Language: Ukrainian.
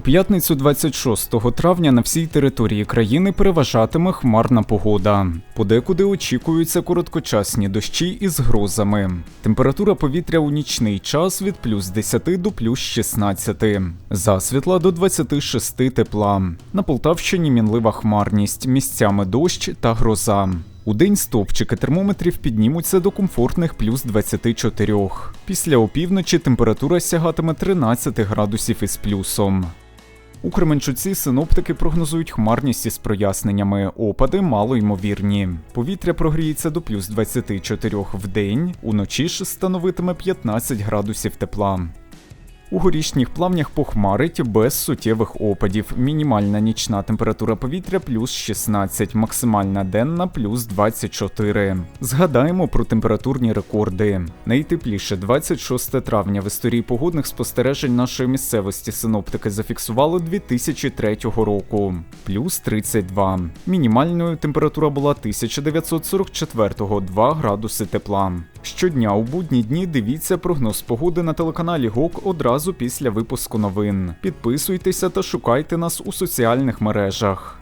п'ятницю 26 травня на всій території країни переважатиме хмарна погода. Подекуди очікуються короткочасні дощі із грозами. Температура повітря у нічний час від плюс 10 до плюс 16. Засвітла до 26 тепла. На Полтавщині мінлива хмарність, місцями дощ та гроза. У день стовпчики термометрів піднімуться до комфортних плюс 24. Після опівночі температура сягатиме 13 градусів із плюсом. У Кременчуці синоптики прогнозують хмарність із проясненнями. Опади малоймовірні. Повітря прогріється до плюс 24 в день, уночі ж становитиме 15 градусів тепла. У горішніх плавнях похмарить без суттєвих опадів. Мінімальна нічна температура повітря плюс 16, максимальна денна плюс 24. Згадаємо про температурні рекорди. Найтепліше 26 травня в історії погодних спостережень нашої місцевості синоптики зафіксували 2003 року плюс 32. Мінімальною температура була 1944 2 градуси тепла. Щодня у будні дні дивіться прогноз погоди на телеканалі ГОК одразу після випуску новин. Підписуйтеся та шукайте нас у соціальних мережах.